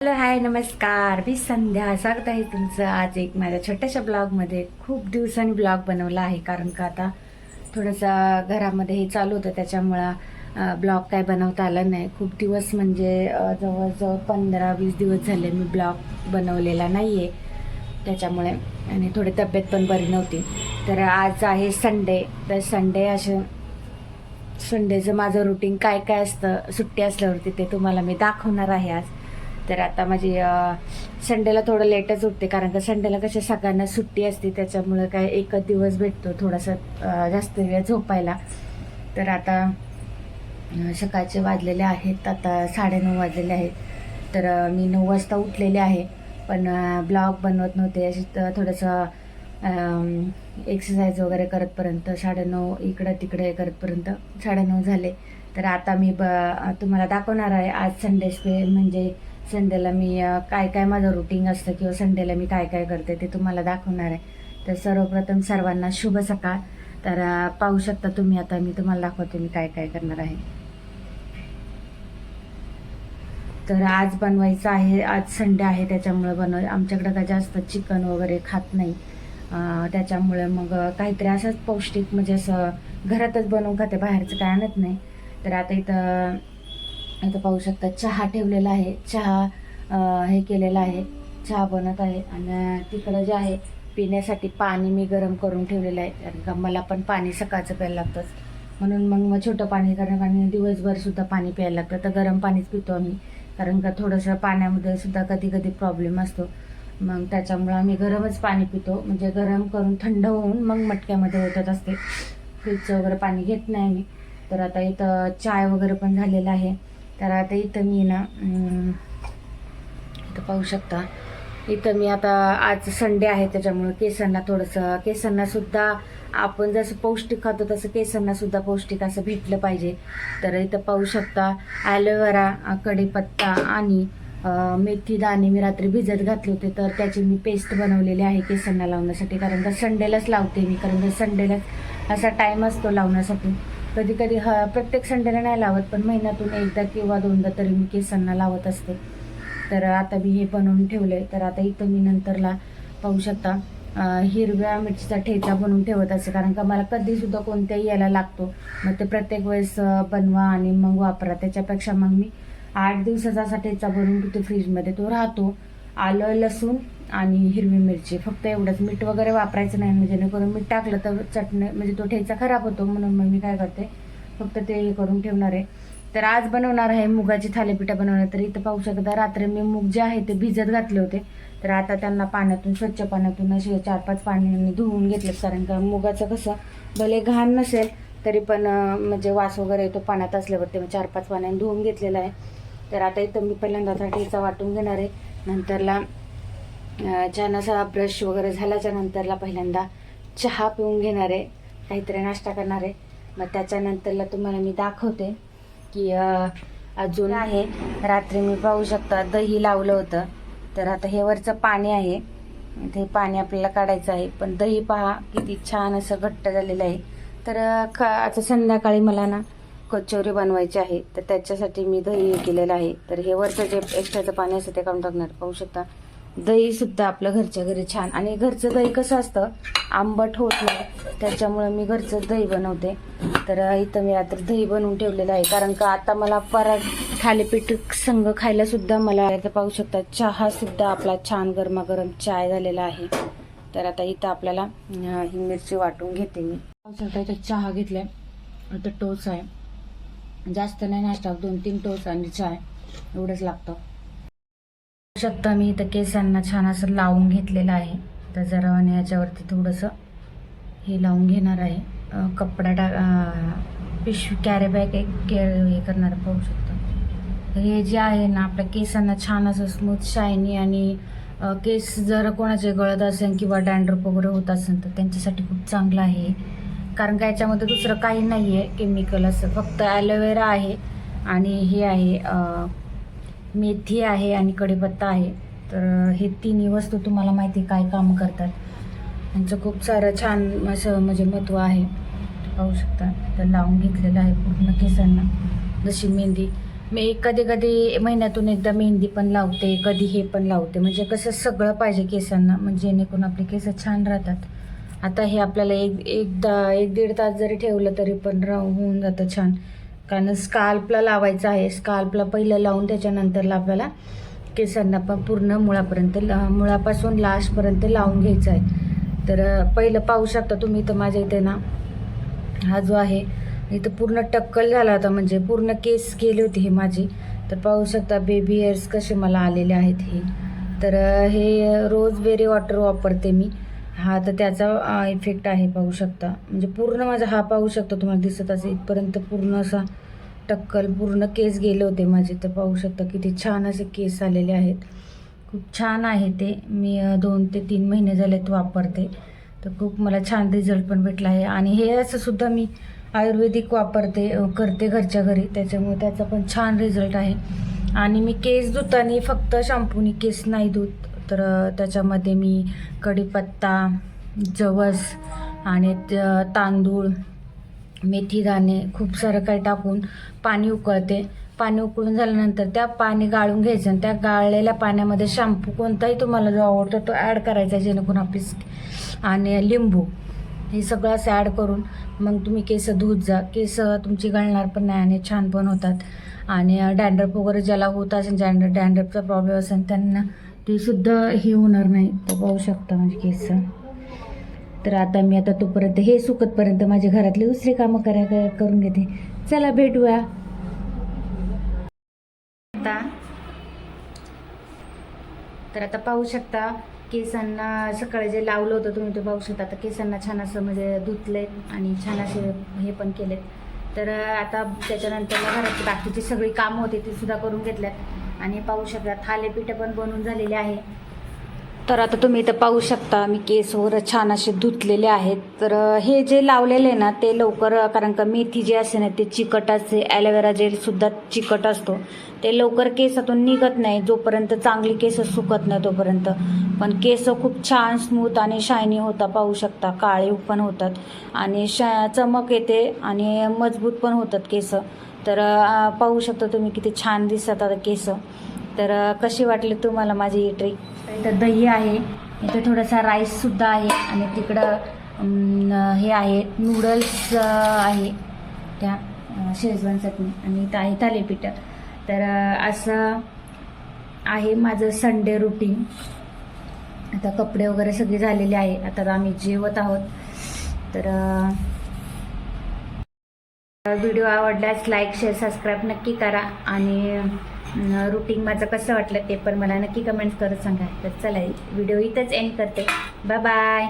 Hello hi नमस्कार. मी संध्या. स्वागत आहे तुमचं आज एक माझ्या छोट्याशा ब्लॉगमध्ये. खूप दिवसांनी ब्लॉग बनवला आहे कारण का आता थोडंसं घरामध्ये हे चालू होतं त्याच्यामुळं ब्लॉग काय बनवता आलं नाही. खूप दिवस म्हणजे जवळजवळ पंधरा वीस दिवस झाले मी ब्लॉग बनवलेला नाही आहे त्याच्यामुळे आणि थोडी तब्येत पण बरी नव्हती. तर आज आहे संडे. तर संडे असे संडेचं माझं रुटीन काय काय असतं सुट्टी असल्यावरती ते तुम्हाला मी दाखवणार आहे आज. तर आता माझी संडेला थोडं लेटच उठते कारण का संडेला कशा सगळ्यांना सुट्टी असते त्याच्यामुळं काय एकच दिवस भेटतो थोडासा जास्त वेळ झोपायला. तर आता सकाळचे वाजलेले आहेत आता साडेनऊ वाजलेले आहेत. तर मी नऊ वाजता उठलेले आहे पण ब्लॉग बनवत नव्हते अशी थोडंसं एक्सरसाइज वगैरे करतपर्यंत साडेनऊ इकडं तिकडे करतपर्यंत साडेनऊ झाले. तर आता मी ब तुम्हाला दाखवणार आहे आज संडे स्पे म्हणजे संडेला मी काय काय माझं रुटीन असतं किंवा संडेला मी काय काय करते ते तुम्हाला दाखवणार आहे. तर सर्वप्रथम सर्वांना शुभ सकाळ. तर पाहू शकता तुम्ही आता मी तुम्हाला दाखवते मी काय काय करणार आहे. तर आज बनवायचं आहे आज संडे आहे त्याच्यामुळे बनव आमच्याकडं का जास्त चिकन वगैरे खात नाही. त्याच्यामुळे मग काहीतरी असंच पौष्टिक म्हणजे असं घरातच बनवून खाते बाहेरचं काय आणत नाही. तर आता इथं इथं पाहू शकता चहा ठेवलेला आहे. चहा हे केलेला आहे. चहा बनत आहे आणि तिकडं जे आहे पिण्यासाठी पाणी मी गरम करून ठेवलेलं आहे. कारण का मला पण पाणी सकाळचं प्यायला लागतंच म्हणून मग मग छोटं पाणी कारण आणि दिवसभरसुद्धा पाणी प्यायला लागतं. तर गरम पाणीच पितो आम्ही. कारण का थोडंसं पाण्यामध्ये सुद्धा कधी कधी प्रॉब्लेम असतो. मग त्याच्यामुळं आम्ही गरमच पाणी पितो. म्हणजे गरम करून थंड होऊन मग मटक्यामध्ये ओतत असते. फ्रीजचं वगैरे पाणी घेत नाही मी तर आता इथं चाय वगैरे पण झालेला आहे. तर आता इथं मी ना इथं पाहू शकता. इथं मी आता आज संडे आहे त्याच्यामुळे केसांना थोडंसं केसांना सुद्धा आपण जसं पौष्टिक खातो तसं केसांना सुद्धा पौष्टिक असं भेटलं पाहिजे. तर इथं पाहू शकता ॲलोवेरा कढीपत्ता आणि मेथी दाणे मी रात्री भिजत घातले होते. तर त्याची मी पेस्ट बनवलेली आहे केसांना लावण्यासाठी. कारण का संडेलाच लावते मी कारण का संडेलाच असा टाईम असतो लावण्यासाठी. कधी कधी ह प्रत्येक संडेला नाही लावत पण महिन्यातून एकदा किंवा दोनदा तरी मी केसांना लावत असते. तर आता मी हे बनवून ठेवलं आहे तर आता इथं मी नंतरला पाहू शकता हिरव्या मिरचीचा ठेचा बनवून ठेवत असे. कारण का मला कधीसुद्धा कोणत्याही याला लागतो. मग ते प्रत्येक वेळेस बनवा आणि मग वापरा. त्याच्यापेक्षा मग मी आठ दिवसाचा असा ठेचा बनवून तिथे फ्रीजमध्ये. तो राहतो. आलं लसूण आणि हिरवी मिरची. फक्त एवढंच. मीठ वगैरे वापरायचं नाही. म्हणजे जेणेकरून मीठ टाकलं तर चटणी म्हणजे तो ठेचा खराब होतो म्हणून मग मी काय करते फक्त ते हे करून ठेवणार आहे. तर आज बनवणार आहे मुगाची थालीपिठा बनवणार. तर इथं पाहू शकता रात्री मी मूग जे आहे ते भिजत घातले होते. तर आता त्यांना पाण्यातून स्वच्छ पाण्यातून असे चार पाच पाण्याने धुवून घेतले कारण का मुगाचं कसं भले घाण नसेल तरी पण म्हणजे वास वगैरे येतो पाण्यात असल्यावरती. मी चार पाच पाण्याने धुवून घेतलेला आहे. तर आता इथं मी पहिल्यांदा ठेचा वाटून घेणार आहे. नंतरला अं, छान असा ब्रश वगैरे झाल्याच्या नंतरला पहिल्यांदा चहा पिऊन घेणार आहे काहीतरी नाश्ता करणार आहे मग त्याच्यानंतरला तुम्हाला मी दाखवते की अजून आहे रात्री मी पाहू शकता दही लावलं होतं. तर आता हे वरचं पाणी आहे. ते पाणी आपल्याला काढायचं आहे. पण दही पहा किती छान असं घट्ट झालेलं आहे. तर ख आता संध्याकाळी मला ना कचोरी बनवायची आहे तर त्याच्यासाठी मी दही हे केलेलं आहे. तर हे वरचं जे एक्स्ट्राचं पाणी असतं ते काढून टाकणार. पाहू शकता. दही सुद्धा आपलं घरच्या घरी छान. आणि घरचं दही कसं असतं? आंबट होत नाही. त्याच्यामुळे मी घरचं दही बनवते. तर इथं मी रात्री दही बनवून ठेवलेलं आहे. कारण का आता मला परत थालीपीठ संघ खायला सुद्धा मला इथं पाहू शकता चहा सुद्धा आपला छान गरमागरम चाय झालेला आहे. तर आता इथं आपल्याला ही मिरची वाटून घेते मी. पाहू शकता इथं चहा घेतलाय. आता टोच आहे. जास्त नाही नाश्ता दोन तीन टोच आणि चाय. एवढंच लागतं. शकता मी इथं केसांना छान असं लावून घेतलेलं आहे. तर जरा आणि याच्यावरती थोडंसं हे लावून घेणार आहे. कपडा टाक पिशवी कॅरी बॅग एक हे करणार पाहू शकतो. तर हे जे आहे ना आपल्या केसांना छान असं स्मूथ शायनी आणि केस जर कोणाचे गळत असेल किंवा डँड्रप वगैरे होत असेल तर त्यांच्यासाठी खूप चांगलं आहे. कारण का याच्यामध्ये दुसरं काही नाही आहे केमिकल असं. फक्त ॲलोवेरा आहे आणि हे आहे मेथी आहे आणि कढीपत्ता आहे. तर हे तिन्ही वस्तू तुम्हाला माहिती आहे काय काम करतात. यांचं खूप सारं छान असं म्हणजे महत्त्व आहे. पाहू शकता. तर लावून घेतलेलं आहे पूर्ण केसांना. जशी मेहंदी. मी कधी कधी महिन्यातून एकदा मेहंदी पण लावते कधी हे पण लावते. म्हणजे कसं सगळं पाहिजे केसांना. म्हणजे जेणेकरून आपले केस छान राहतात. आता हे आपल्याला एक एकदा एक दीड तास जरी ठेवलं तरी पण राहून होऊन जातं छान. कारण स्काल्पला लावायचं आहे. स्काल्पला पहिलं लावून त्याच्यानंतरला आपल्याला केसांना पण पूर्ण मुळापर्यंत ला- मुळापासून लास्टपर्यंत लावून घ्यायचं आहे. तर पहिलं पाहू शकता तुम्ही तर माझ्या इथे ना हा जो आहे इथं पूर्ण टक्कल झाला होता. म्हणजे पूर्ण केस गेले होते हे माझे. तर पाहू शकता बेबी हेअर्स कसे मला आलेले आहेत हे. तर हे रोज बेरी वॉटर वापरते मी. हा तर त्याचा इफेक्ट आहे पाहू शकता. म्हणजे पूर्ण माझा हा पाहू शकता तुम्हाला दिसत असेल. इथपर्यंत पूर्ण असा टक्कल पूर्ण केस गेले होते माझे. तर पाहू शकता किती छान असे केस आलेले आहेत. खूप छान आहे ते. मी दोन ते तीन महिने झालेत वापरते. तर खूप मला छान रिझल्ट पण भेटला आहे. आणि हे असं सुद्धा मी आयुर्वेदिक वापरते करते घरच्या घरी. त्याच्यामुळे त्याचा पण छान रिझल्ट आहे. आणि मी केस धुताना फक्त शॅम्पूनी केस नाही धुत. तर त्याच्यामध्ये मी कढीपत्ता जवस आणि तांदूळ मेथी दाणे खूप सारं काही टाकून पाणी उकळते. पाणी उकळून झाल्यानंतर त्या पाणी गाळून घ्यायचं आणि त्या गाळलेल्या पाण्यामध्ये शॅम्पू कोणताही तुम्हाला जो आवडतो तो ॲड करायचा जेणेकरून आपली आणि लिंबू हे सगळं असं ॲड करून मग तुम्ही केस धुत जा. केस तुमची गळणार पण नाही आणि छान पण होतात. आणि डँड्रप वगैरे ज्याला होत असेल डॅन्ड्रफ डँड्रपचा प्रॉब्लेम असेल त्यांना ते सुद्धा हे होणार नाही. पाहू शकता म्हणजे केस. तर आता मी आता तोपर्यंत हे सुकतपर्यंत माझ्या घरातले दुसरी कामं करा करून घेते. चला भेटूया. आता. तर आता पाहू शकता केसांना सकाळी जे लावलं होतं तुम्ही ते पाहू शकता. आता केसांना छान असं म्हणजे धुतलेत आणि छान असे हे पण केलेत. तर आता त्याच्यानंतर ना घरातली बाकीची सगळी कामं होती ती सुद्धा करून घेतल्यात. आणि पाहू शकता थालेपीठ पण बनवून झालेले आहे. तर आता तुम्ही इथं पाहू शकता मी केस वगैरे छान असे धुतलेले आहेत. तर हे जे लावलेले ना ते लवकर कारण का मेथी जी असते ना ते चिकट असते. ॲलोवेरा जेल सुद्धा चिकट असतो. ते लवकर केसातून निघत नाही जोपर्यंत चांगली केस सुकत नाही तोपर्यंत. पण केस खूप छान स्मूथ आणि शायनी होता पाहू शकता. काळे पण होतात. आणि शा चमक येते आणि मजबूत पण होतात केस. तर पाहू शकता तुम्ही किती छान दिसतात आता केस. तर कशी वाटली तुम्हाला माझी ही ट्रिक इथं दही आहे इथं थोडासा राईससुद्धा आहे आणि तिकडं हे आहे नूडल्स आहे त्या शेजवान चटणी आणि इथं आहे थालीपीठ. तर असं आहे माझं संडे रुटीन आता कपडे वगैरे सगळे झालेले आहे आता आम्ही जेवत आहोत. तर व्हिडिओ आवडल्यास लाईक शेअर सबस्क्राईब नक्की करा. आणि रुटीन माझं कसं वाटलं ते पण मला नक्की कमेंट करत सांगा. तर चला व्हिडिओ इथंच एंड करते. Bye bye